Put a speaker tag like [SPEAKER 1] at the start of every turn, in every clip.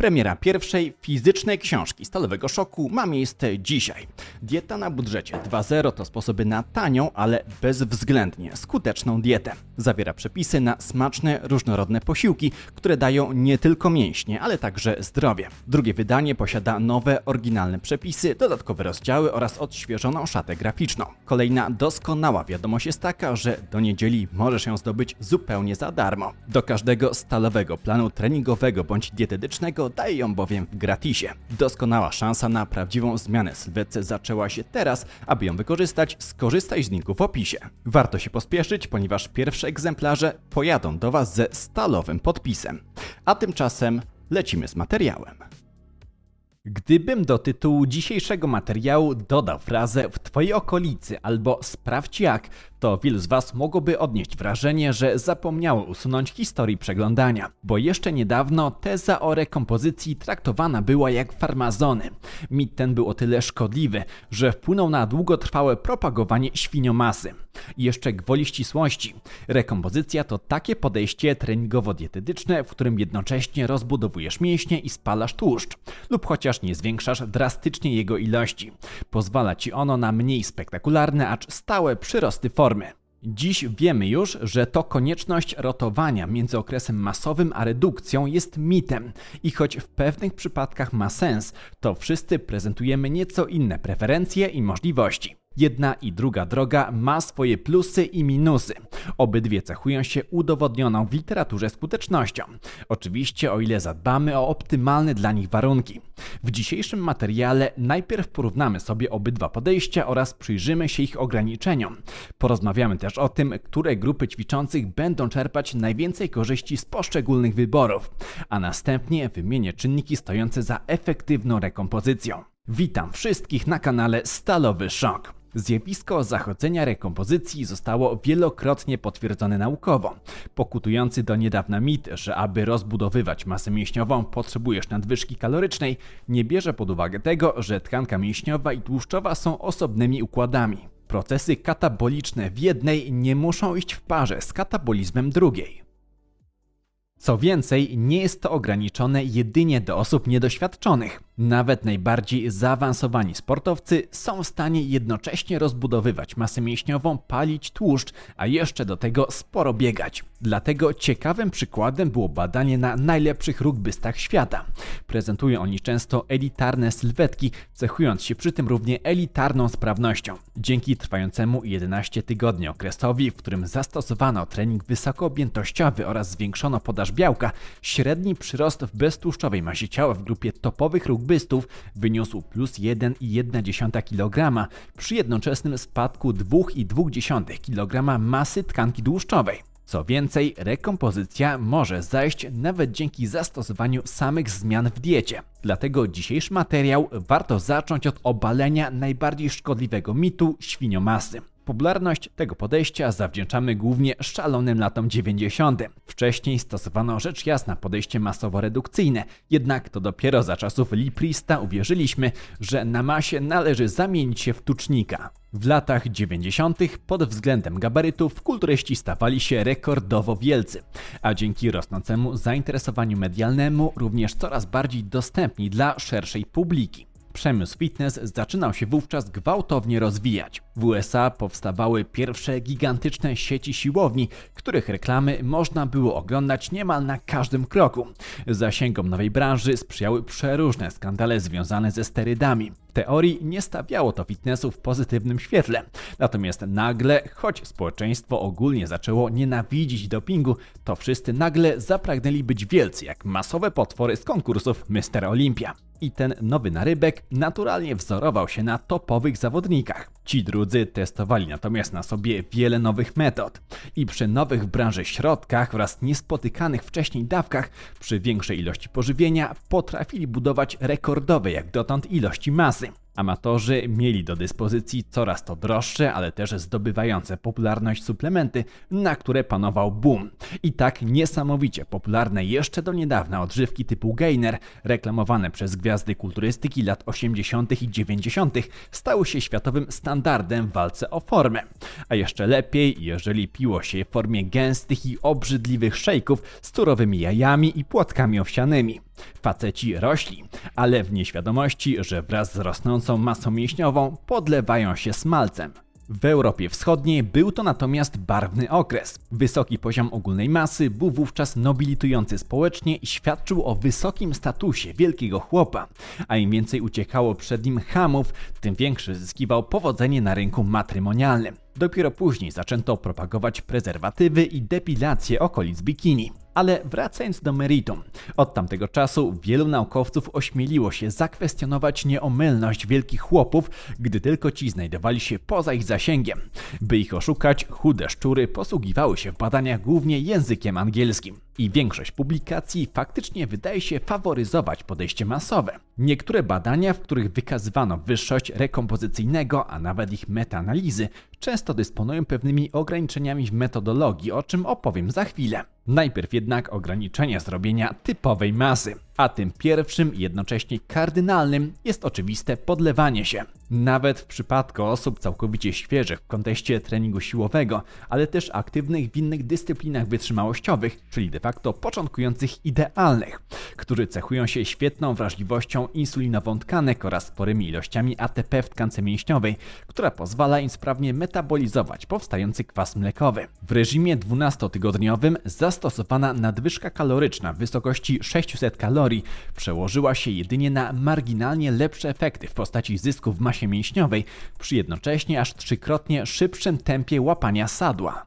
[SPEAKER 1] Premiera pierwszej fizycznej książki Stalowego Szoku ma miejsce dzisiaj. Dieta na budżecie 2.0 to sposoby na tanią, ale bezwzględnie skuteczną dietę. Zawiera przepisy na smaczne, różnorodne posiłki, które dają nie tylko mięśnie, ale także zdrowie. Drugie wydanie posiada nowe, oryginalne przepisy, dodatkowe rozdziały oraz odświeżoną szatę graficzną. Kolejna doskonała wiadomość jest taka, że do niedzieli możesz ją zdobyć zupełnie za darmo. Do każdego stalowego planu treningowego bądź dietetycznego daje ją bowiem w gratisie. Doskonała szansa na prawdziwą zmianę sylwetce zaczęła się teraz. Aby ją wykorzystać, skorzystaj z linku w opisie. Warto się pospieszyć, ponieważ pierwsze egzemplarze pojadą do Was ze stalowym podpisem. A tymczasem lecimy z materiałem. Gdybym do tytułu dzisiejszego materiału dodał frazę w Twojej okolicy albo sprawdź jak, to wielu z Was mogłoby odnieść wrażenie, że zapomniało usunąć historii przeglądania, bo jeszcze niedawno teza o rekompozycji traktowana była jak farmazony. Mit ten był o tyle szkodliwy, że wpłynął na długotrwałe propagowanie świniomasy. Jeszcze gwoli ścisłości. Rekompozycja to takie podejście treningowo-dietetyczne, w którym jednocześnie rozbudowujesz mięśnie i spalasz tłuszcz, lub chociaż nie zwiększasz drastycznie jego ilości. Pozwala ci ono na mniej spektakularne, acz stałe przyrosty formy. Dziś wiemy już, że to konieczność rotowania między okresem masowym a redukcją jest mitem i choć w pewnych przypadkach ma sens, to wszyscy prezentujemy nieco inne preferencje i możliwości. Jedna i druga droga ma swoje plusy i minusy. Obydwie cechują się udowodnioną w literaturze skutecznością. Oczywiście o ile zadbamy o optymalne dla nich warunki. W dzisiejszym materiale najpierw porównamy sobie obydwa podejścia oraz przyjrzymy się ich ograniczeniom. Porozmawiamy też o tym, które grupy ćwiczących będą czerpać najwięcej korzyści z poszczególnych wyborów, a następnie wymienię czynniki stojące za efektywną rekompozycją. Witam wszystkich na kanale Stalowy Szok. Zjawisko zachodzenia rekompozycji zostało wielokrotnie potwierdzone naukowo. Pokutujący do niedawna mit, że aby rozbudowywać masę mięśniową potrzebujesz nadwyżki kalorycznej, nie bierze pod uwagę tego, że tkanka mięśniowa i tłuszczowa są osobnymi układami. Procesy kataboliczne w jednej nie muszą iść w parze z katabolizmem drugiej. Co więcej, nie jest to ograniczone jedynie do osób niedoświadczonych. Nawet najbardziej zaawansowani sportowcy są w stanie jednocześnie rozbudowywać masę mięśniową, palić tłuszcz, a jeszcze do tego sporo biegać. Dlatego ciekawym przykładem było badanie na najlepszych rugbystach świata. Prezentują oni często elitarne sylwetki, cechując się przy tym równie elitarną sprawnością. Dzięki trwającemu 11 tygodni okresowi, w którym zastosowano trening wysokoobjętościowy oraz zwiększono podaż białka, średni przyrost w beztłuszczowej masie ciała w grupie topowych rugbystów wyniósł plus 1,1 kg przy jednoczesnym spadku 2,2 kg masy tkanki tłuszczowej. Co więcej, rekompozycja może zajść nawet dzięki zastosowaniu samych zmian w diecie. Dlatego dzisiejszy materiał warto zacząć od obalenia najbardziej szkodliwego mitu świniomasy. Popularność tego podejścia zawdzięczamy głównie szalonym latom 90. Wcześniej stosowano rzecz jasna podejście masowo-redukcyjne, jednak to dopiero za czasów Liprista uwierzyliśmy, że na masie należy zamienić się w tucznika. W latach 90. pod względem gabarytów kulturyści stawali się rekordowo wielcy, a dzięki rosnącemu zainteresowaniu medialnemu również coraz bardziej dostępni dla szerszej publiki. Przemysł fitness zaczynał się wówczas gwałtownie rozwijać. W USA powstawały pierwsze gigantyczne sieci siłowni, których reklamy można było oglądać niemal na każdym kroku. Zasięgom nowej branży sprzyjały przeróżne skandale związane ze sterydami. Teorii nie stawiało to fitnessu w pozytywnym świetle. Natomiast nagle, choć społeczeństwo ogólnie zaczęło nienawidzić dopingu, to wszyscy nagle zapragnęli być wielcy jak masowe potwory z konkursów Mr. Olympia. I ten nowy narybek naturalnie wzorował się na topowych zawodnikach. Ci drudzy testowali natomiast na sobie wiele nowych metod. I przy nowych w branży środkach wraz niespotykanych wcześniej dawkach, przy większej ilości pożywienia, potrafili budować rekordowe jak dotąd ilości masy. Amatorzy mieli do dyspozycji coraz to droższe, ale też zdobywające popularność suplementy, na które panował boom. I tak niesamowicie popularne jeszcze do niedawna odżywki typu Gainer, reklamowane przez gwiazdy kulturystyki lat 80. i 90., stały się światowym standardem w walce o formę. A jeszcze lepiej, jeżeli piło się je w formie gęstych i obrzydliwych szejków z turowymi jajami i płatkami owsianymi. Faceci rośli, ale w nieświadomości, że wraz z rosnącą masą mięśniową podlewają się smalcem. W Europie Wschodniej był to natomiast barwny okres. Wysoki poziom ogólnej masy był wówczas nobilitujący społecznie i świadczył o wysokim statusie wielkiego chłopa. A im więcej uciekało przed nim hamów, tym większy zyskiwał powodzenie na rynku matrymonialnym. Dopiero później zaczęto propagować prezerwatywy i depilację okolic bikini. Ale wracając do meritum, od tamtego czasu wielu naukowców ośmieliło się zakwestionować nieomylność wielkich chłopów, gdy tylko ci znajdowali się poza ich zasięgiem. By ich oszukać, chude szczury posługiwały się w badaniach głównie językiem angielskim. I większość publikacji faktycznie wydaje się faworyzować podejście masowe. Niektóre badania, w których wykazywano wyższość rekompozycyjnego, a nawet ich metaanalizy, często dysponują pewnymi ograniczeniami w metodologii, o czym opowiem za chwilę. Najpierw jednak ograniczenie zrobienia typowej masy, a tym pierwszym i jednocześnie kardynalnym jest oczywiste podlewanie się. Nawet w przypadku osób całkowicie świeżych w kontekście treningu siłowego, ale też aktywnych w innych dyscyplinach wytrzymałościowych, czyli de facto początkujących idealnych, którzy cechują się świetną wrażliwością insulinową tkanek oraz sporymi ilościami ATP w tkance mięśniowej, która pozwala im sprawnie metabolizować powstający kwas mlekowy. W reżimie 12-tygodniowym zastosowana nadwyżka kaloryczna w wysokości 600 kalorii przełożyła się jedynie na marginalnie lepsze efekty w postaci zysków w masie mięśniowej przy jednocześnie aż trzykrotnie szybszym tempie łapania sadła.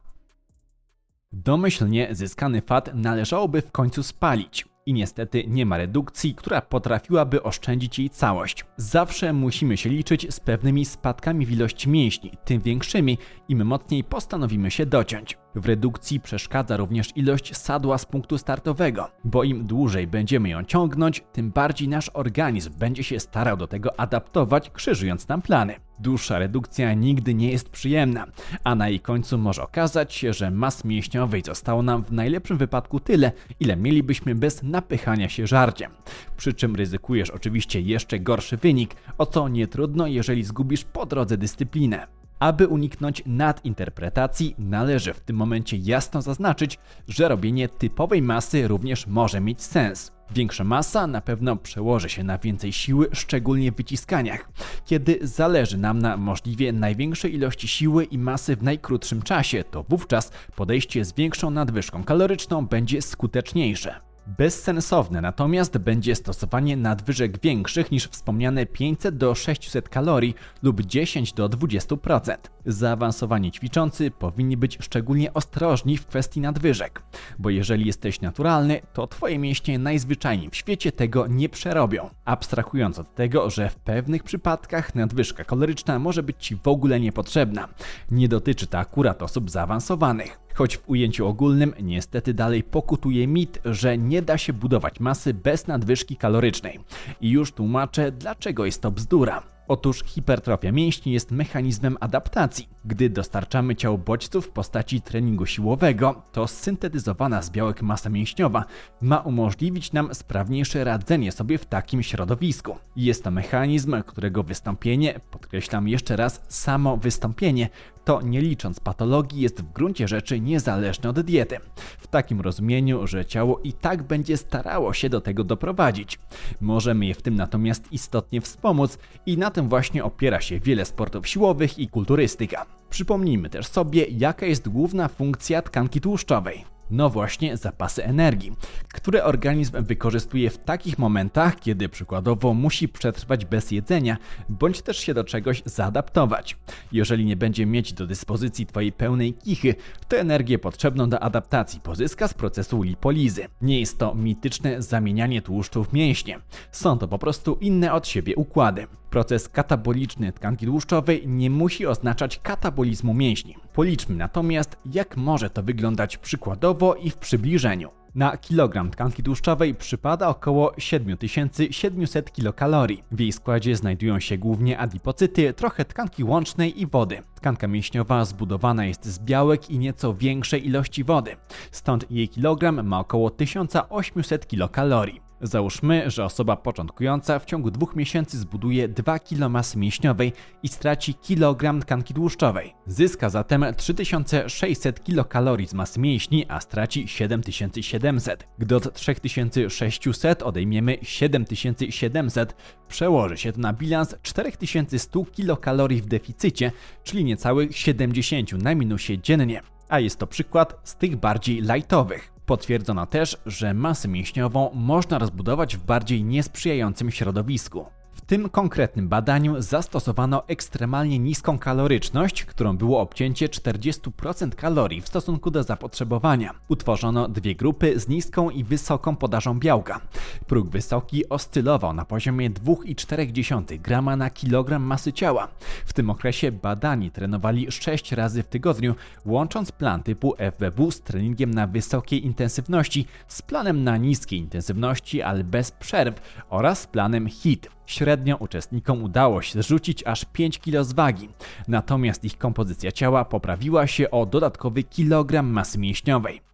[SPEAKER 1] Domyślnie zyskany fat należałoby w końcu spalić. I niestety nie ma redukcji, która potrafiłaby oszczędzić jej całość. Zawsze musimy się liczyć z pewnymi spadkami w ilości mięśni, tym większymi, im mocniej postanowimy się dociąć. W redukcji przeszkadza również ilość sadła z punktu startowego, bo im dłużej będziemy ją ciągnąć, tym bardziej nasz organizm będzie się starał do tego adaptować, krzyżując nam plany. Dłuższa redukcja nigdy nie jest przyjemna, a na jej końcu może okazać się, że mas mięśniowej zostało nam w najlepszym wypadku tyle, ile mielibyśmy bez napychania się żarciem. Przy czym ryzykujesz oczywiście jeszcze gorszy wynik, o co nie trudno, jeżeli zgubisz po drodze dyscyplinę. Aby uniknąć nadinterpretacji, należy w tym momencie jasno zaznaczyć, że robienie typowej masy również może mieć sens. Większa masa na pewno przełoży się na więcej siły, szczególnie w wyciskaniach, kiedy zależy nam na możliwie największej ilości siły i masy w najkrótszym czasie, to wówczas podejście z większą nadwyżką kaloryczną będzie skuteczniejsze. Bezsensowne natomiast będzie stosowanie nadwyżek większych niż wspomniane 500 do 600 kalorii lub 10 do 20%. Zaawansowani ćwiczący powinni być szczególnie ostrożni w kwestii nadwyżek, bo jeżeli jesteś naturalny, to twoje mięśnie najzwyczajniej w świecie tego nie przerobią. Abstrahując od tego, że w pewnych przypadkach nadwyżka kaloryczna może być ci w ogóle niepotrzebna. Nie dotyczy to akurat osób zaawansowanych. Choć w ujęciu ogólnym niestety dalej pokutuje mit, że nie da się budować masy bez nadwyżki kalorycznej. I już tłumaczę, dlaczego jest to bzdura. Otóż hipertrofia mięśni jest mechanizmem adaptacji. Gdy dostarczamy ciału bodźców w postaci treningu siłowego, to syntetyzowana z białek masa mięśniowa ma umożliwić nam sprawniejsze radzenie sobie w takim środowisku. Jest to mechanizm, którego wystąpienie, podkreślam jeszcze raz, samo wystąpienie, to nie licząc patologii jest w gruncie rzeczy niezależne od diety. W takim rozumieniu, że ciało i tak będzie starało się do tego doprowadzić. Możemy je w tym natomiast istotnie wspomóc i na tym właśnie opiera się wiele sportów siłowych i kulturystyka. Przypomnijmy też sobie, jaka jest główna funkcja tkanki tłuszczowej. No właśnie zapasy energii, które organizm wykorzystuje w takich momentach, kiedy przykładowo musi przetrwać bez jedzenia, bądź też się do czegoś zaadaptować. Jeżeli nie będzie mieć do dyspozycji Twojej pełnej kichy, to energię potrzebną do adaptacji pozyska z procesu lipolizy. Nie jest to mityczne zamienianie tłuszczu w mięśnie. Są to po prostu inne od siebie układy. Proces kataboliczny tkanki tłuszczowej nie musi oznaczać katabolizmu mięśni. Policzmy natomiast, jak może to wyglądać przykładowo i w przybliżeniu. Na kilogram tkanki tłuszczowej przypada około 7700 kilokalorii. W jej składzie znajdują się głównie adipocyty, trochę tkanki łącznej i wody. Tkanka mięśniowa zbudowana jest z białek i nieco większej ilości wody, stąd jej kilogram ma około 1800 kilokalorii. Załóżmy, że osoba początkująca w ciągu dwóch miesięcy zbuduje 2 kg masy mięśniowej i straci kilogram tkanki tłuszczowej. Zyska zatem 3600 kilokalorii z masy mięśni, a straci 7700. Gdy od 3600 odejmiemy 7700, przełoży się to na bilans 4100 kilokalorii w deficycie, czyli niecałych 70 na minusie dziennie. A jest to przykład z tych bardziej lightowych. Potwierdzono też, że masę mięśniową można rozbudować w bardziej niesprzyjającym środowisku. W tym konkretnym badaniu zastosowano ekstremalnie niską kaloryczność, którą było obcięcie 40% kalorii w stosunku do zapotrzebowania. Utworzono dwie grupy z niską i wysoką podażą białka. Próg wysoki oscylował na poziomie 2,4 grama na kilogram masy ciała. W tym okresie badani trenowali 6 razy w tygodniu, łącząc plan typu FBW z treningiem na wysokiej intensywności z planem na niskiej intensywności, ale bez przerw oraz planem HIT. Średnio uczestnikom udało się zrzucić aż 5 kg z wagi, natomiast ich kompozycja ciała poprawiła się o dodatkowy kilogram masy mięśniowej.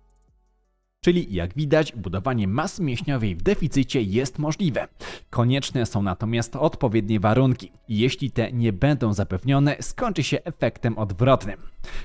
[SPEAKER 1] Czyli jak widać, budowanie masy mięśniowej w deficycie jest możliwe. Konieczne są natomiast odpowiednie warunki. Jeśli te nie będą zapewnione, skończy się efektem odwrotnym.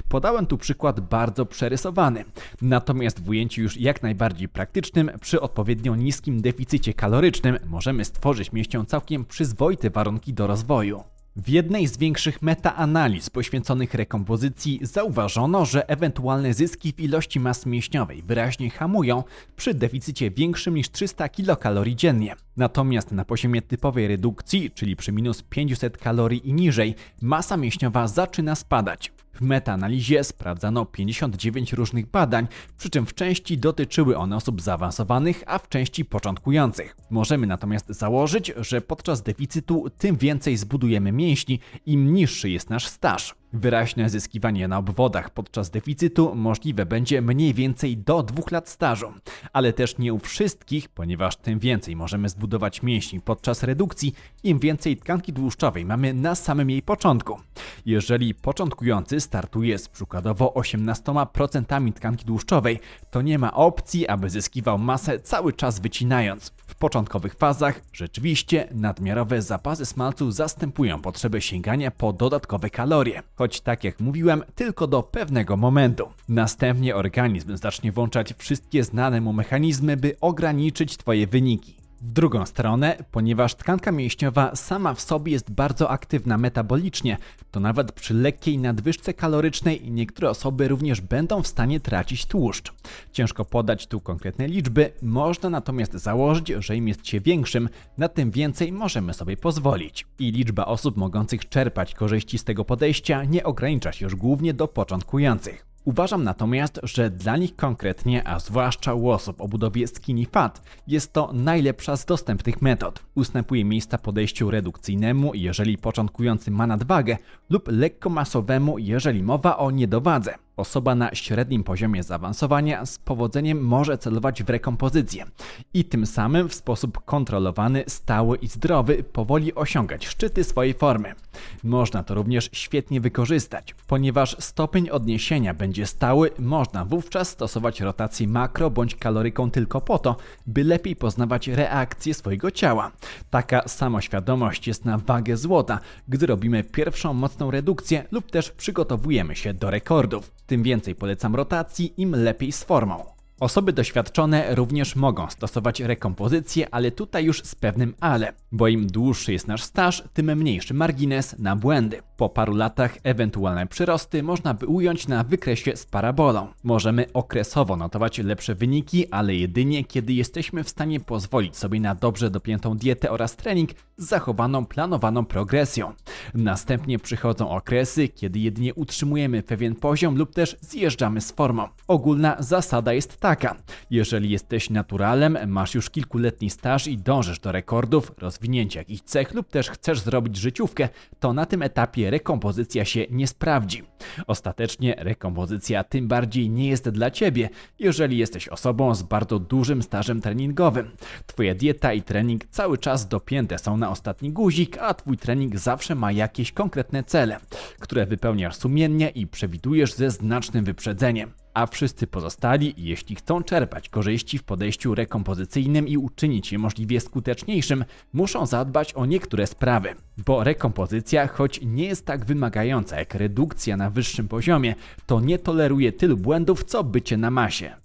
[SPEAKER 1] Podałem tu przykład bardzo przerysowany, natomiast w ujęciu już jak najbardziej praktycznym, przy odpowiednio niskim deficycie kalorycznym, możemy stworzyć mięśniom całkiem przyzwoite warunki do rozwoju. W jednej z większych metaanaliz poświęconych rekompozycji zauważono, że ewentualne zyski w ilości masy mięśniowej wyraźnie hamują przy deficycie większym niż 300 kilokalorii dziennie. Natomiast na poziomie typowej redukcji, czyli przy minus 500 kalorii i niżej, masa mięśniowa zaczyna spadać. W metaanalizie sprawdzano 59 różnych badań, przy czym w części dotyczyły one osób zaawansowanych, a w części początkujących. Możemy natomiast założyć, że podczas deficytu tym więcej zbudujemy mięśni, im niższy jest nasz staż. Wyraźne zyskiwanie na obwodach podczas deficytu możliwe będzie mniej więcej do dwóch lat stażu, ale też nie u wszystkich, ponieważ tym więcej możemy zbudować mięśni podczas redukcji, im więcej tkanki tłuszczowej mamy na samym jej początku. Jeżeli początkujący startuje z przykładowo 18% tkanki tłuszczowej, to nie ma opcji, aby zyskiwał masę cały czas wycinając. W początkowych fazach rzeczywiście nadmiarowe zapasy smalcu zastępują potrzebę sięgania po dodatkowe kalorie choć tak jak mówiłem, tylko do pewnego momentu. Następnie organizm zacznie włączać wszystkie znane mu mechanizmy, by ograniczyć Twoje wyniki. W drugą stronę, ponieważ tkanka mięśniowa sama w sobie jest bardzo aktywna metabolicznie, to nawet przy lekkiej nadwyżce kalorycznej niektóre osoby również będą w stanie tracić tłuszcz. Ciężko podać tu konkretne liczby, można natomiast założyć, że im jest się większym, na tym więcej możemy sobie pozwolić. I liczba osób mogących czerpać korzyści z tego podejścia nie ogranicza się już głównie do początkujących. Uważam natomiast, że dla nich konkretnie, a zwłaszcza u osób o budowie skinny fat, jest to najlepsza z dostępnych metod. Ustępuje miejsca podejściu redukcyjnemu, jeżeli początkujący ma nadwagę, lub lekkomasowemu, jeżeli mowa o niedowadze. Osoba na średnim poziomie zaawansowania z powodzeniem może celować w rekompozycję i tym samym w sposób kontrolowany, stały i zdrowy powoli osiągać szczyty swojej formy. Można to również świetnie wykorzystać. Ponieważ stopień odniesienia będzie stały, można wówczas stosować rotację makro bądź kaloryką tylko po to, by lepiej poznawać reakcje swojego ciała. Taka samoświadomość jest na wagę złota, gdy robimy pierwszą mocną redukcję lub też przygotowujemy się do rekordów. Tym więcej polecam rotacji, im lepiej z formą. Osoby doświadczone również mogą stosować rekompozycję, ale tutaj już z pewnym ale, bo im dłuższy jest nasz staż, tym mniejszy margines na błędy. Po paru latach ewentualne przyrosty można by ująć na wykresie z parabolą. Możemy okresowo notować lepsze wyniki, ale jedynie kiedy jesteśmy w stanie pozwolić sobie na dobrze dopiętą dietę oraz trening z zachowaną planowaną progresją. Następnie przychodzą okresy, kiedy jedynie utrzymujemy pewien poziom lub też zjeżdżamy z formą. Ogólna zasada jest taka: jeżeli jesteś naturalem, masz już kilkuletni staż i dążysz do rekordów, rozwinięcia jakichś cech lub też chcesz zrobić życiówkę, to na tym etapie rekompozycja się nie sprawdzi. Ostatecznie rekompozycja tym bardziej nie jest dla ciebie, jeżeli jesteś osobą z bardzo dużym stażem treningowym. Twoja dieta i trening cały czas dopięte są na ostatni guzik, a twój trening zawsze ma jakieś konkretne cele, które wypełniasz sumiennie i przewidujesz ze znacznym wyprzedzeniem a wszyscy pozostali, jeśli chcą czerpać korzyści w podejściu rekompozycyjnym i uczynić je możliwie skuteczniejszym, muszą zadbać o niektóre sprawy. Bo rekompozycja, choć nie jest tak wymagająca jak redukcja na wyższym poziomie, to nie toleruje tylu błędów co bycie na masie.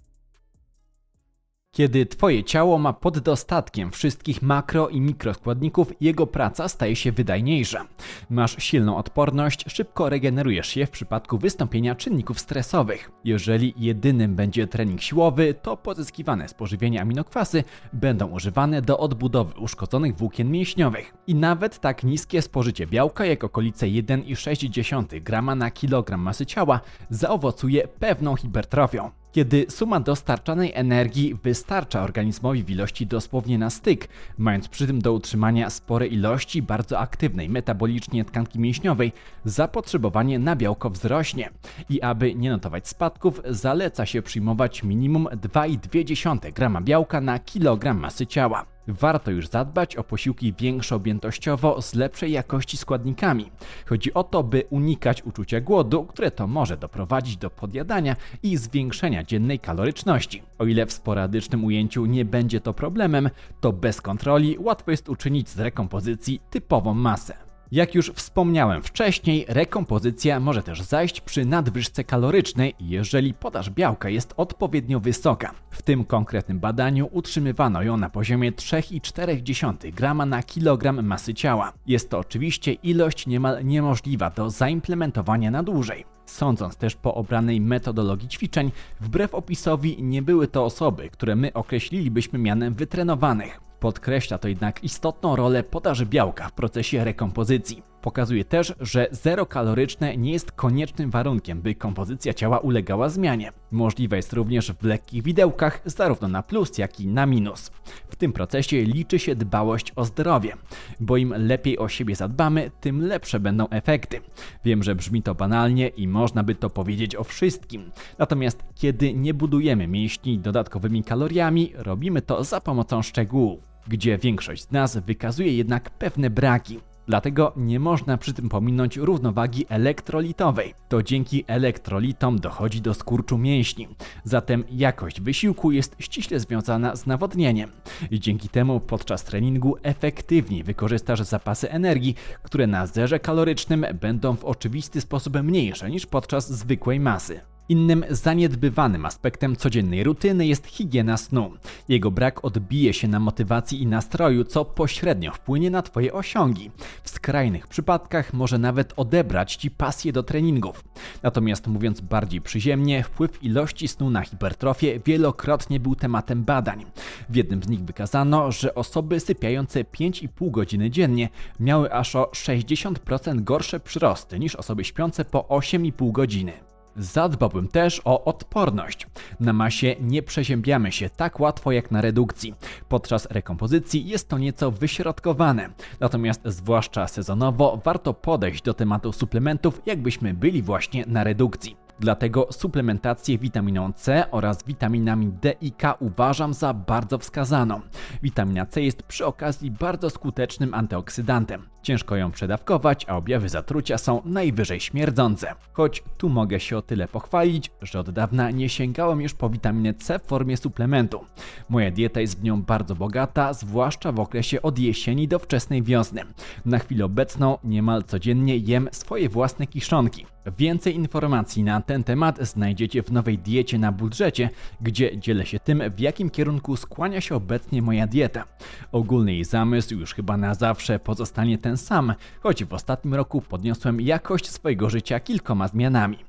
[SPEAKER 1] Kiedy Twoje ciało ma pod dostatkiem wszystkich makro i mikroskładników, jego praca staje się wydajniejsza. Masz silną odporność, szybko regenerujesz się w przypadku wystąpienia czynników stresowych. Jeżeli jedynym będzie trening siłowy, to pozyskiwane z pożywienia aminokwasy będą używane do odbudowy uszkodzonych włókien mięśniowych. I nawet tak niskie spożycie białka jak okolice 1,6 g na kilogram masy ciała zaowocuje pewną hipertrofią. Kiedy suma dostarczanej energii wystarcza organizmowi w ilości dosłownie na styk, mając przy tym do utrzymania spore ilości bardzo aktywnej metabolicznie tkanki mięśniowej, zapotrzebowanie na białko wzrośnie. I aby nie notować spadków, zaleca się przyjmować minimum 2,2 g białka na kilogram masy ciała. Warto już zadbać o posiłki większoobjętościowo z lepszej jakości składnikami. Chodzi o to, by unikać uczucia głodu, które to może doprowadzić do podjadania i zwiększenia dziennej kaloryczności. O ile w sporadycznym ujęciu nie będzie to problemem, to bez kontroli łatwo jest uczynić z rekompozycji typową masę. Jak już wspomniałem wcześniej, rekompozycja może też zajść przy nadwyżce kalorycznej, jeżeli podaż białka jest odpowiednio wysoka. W tym konkretnym badaniu utrzymywano ją na poziomie 3,4 g na kilogram masy ciała. Jest to oczywiście ilość niemal niemożliwa do zaimplementowania na dłużej. Sądząc też po obranej metodologii ćwiczeń, wbrew opisowi nie były to osoby, które my określilibyśmy mianem wytrenowanych. Podkreśla to jednak istotną rolę podaży białka w procesie rekompozycji. Pokazuje też, że zero kaloryczne nie jest koniecznym warunkiem, by kompozycja ciała ulegała zmianie. Możliwe jest również w lekkich widełkach, zarówno na plus, jak i na minus. W tym procesie liczy się dbałość o zdrowie, bo im lepiej o siebie zadbamy, tym lepsze będą efekty. Wiem, że brzmi to banalnie i można by to powiedzieć o wszystkim. Natomiast kiedy nie budujemy mięśni dodatkowymi kaloriami, robimy to za pomocą szczegółów gdzie większość z nas wykazuje jednak pewne braki. Dlatego nie można przy tym pominąć równowagi elektrolitowej. To dzięki elektrolitom dochodzi do skurczu mięśni. Zatem jakość wysiłku jest ściśle związana z nawodnieniem. Dzięki temu podczas treningu efektywniej wykorzystasz zapasy energii, które na zerze kalorycznym będą w oczywisty sposób mniejsze niż podczas zwykłej masy. Innym zaniedbywanym aspektem codziennej rutyny jest higiena snu. Jego brak odbije się na motywacji i nastroju, co pośrednio wpłynie na Twoje osiągi. W skrajnych przypadkach może nawet odebrać Ci pasję do treningów. Natomiast mówiąc bardziej przyziemnie, wpływ ilości snu na hipertrofię wielokrotnie był tematem badań. W jednym z nich wykazano, że osoby sypiające 5,5 godziny dziennie miały aż o 60% gorsze przyrosty niż osoby śpiące po 8,5 godziny. Zadbałbym też o odporność. Na masie nie przeziębiamy się tak łatwo jak na redukcji. Podczas rekompozycji jest to nieco wyśrodkowane. Natomiast zwłaszcza sezonowo warto podejść do tematu suplementów, jakbyśmy byli właśnie na redukcji. Dlatego suplementację witaminą C oraz witaminami D i K uważam za bardzo wskazaną. Witamina C jest przy okazji bardzo skutecznym antyoksydantem. Ciężko ją przedawkować, a objawy zatrucia są najwyżej śmierdzące. Choć tu mogę się o tyle pochwalić, że od dawna nie sięgałem już po witaminę C w formie suplementu. Moja dieta jest w nią bardzo bogata, zwłaszcza w okresie od jesieni do wczesnej wiosny. Na chwilę obecną niemal codziennie jem swoje własne kiszonki. Więcej informacji na ten temat znajdziecie w nowej diecie na budżecie, gdzie dzielę się tym, w jakim kierunku skłania się obecnie moja dieta. Ogólny jej zamysł już chyba na zawsze pozostanie ten ten sam, choć w ostatnim roku podniosłem jakość swojego życia kilkoma zmianami.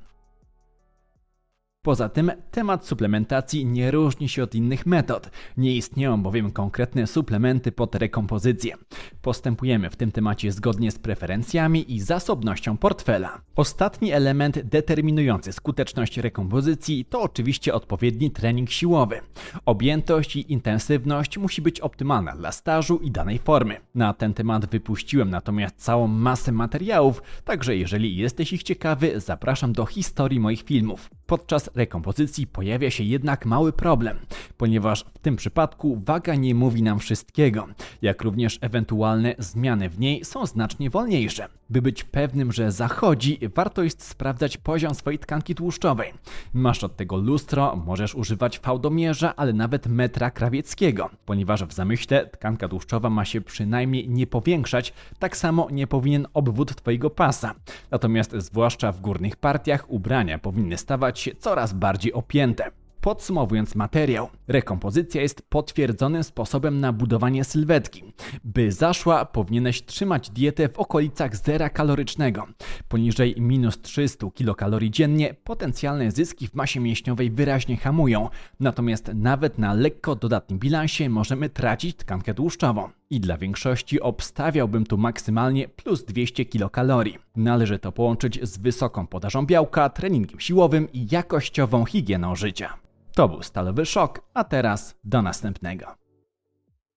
[SPEAKER 1] Poza tym temat suplementacji nie różni się od innych metod. Nie istnieją bowiem konkretne suplementy pod rekompozycję. Postępujemy w tym temacie zgodnie z preferencjami i zasobnością portfela. Ostatni element determinujący skuteczność rekompozycji to oczywiście odpowiedni trening siłowy. Objętość i intensywność musi być optymalna dla stażu i danej formy. Na ten temat wypuściłem natomiast całą masę materiałów, także jeżeli jesteś ich ciekawy, zapraszam do historii moich filmów. Podczas rekompozycji pojawia się jednak mały problem, ponieważ w tym przypadku waga nie mówi nam wszystkiego, jak również ewentualne zmiany w niej są znacznie wolniejsze. By być pewnym, że zachodzi, warto jest sprawdzać poziom swojej tkanki tłuszczowej. Masz od tego lustro, możesz używać fałdomierza, ale nawet metra krawieckiego, ponieważ w zamyśle tkanka tłuszczowa ma się przynajmniej nie powiększać, tak samo nie powinien obwód twojego pasa. Natomiast zwłaszcza w górnych partiach ubrania powinny stawać się coraz bardziej opięte. Podsumowując materiał, rekompozycja jest potwierdzonym sposobem na budowanie sylwetki. By zaszła, powinieneś trzymać dietę w okolicach zera kalorycznego. Poniżej minus 300 kilokalorii dziennie potencjalne zyski w masie mięśniowej wyraźnie hamują, natomiast nawet na lekko dodatnim bilansie możemy tracić tkankę tłuszczową. I dla większości obstawiałbym tu maksymalnie plus 200 kilokalorii. Należy to połączyć z wysoką podażą białka, treningiem siłowym i jakościową higieną życia. To był Stalowy Szok, a teraz do następnego.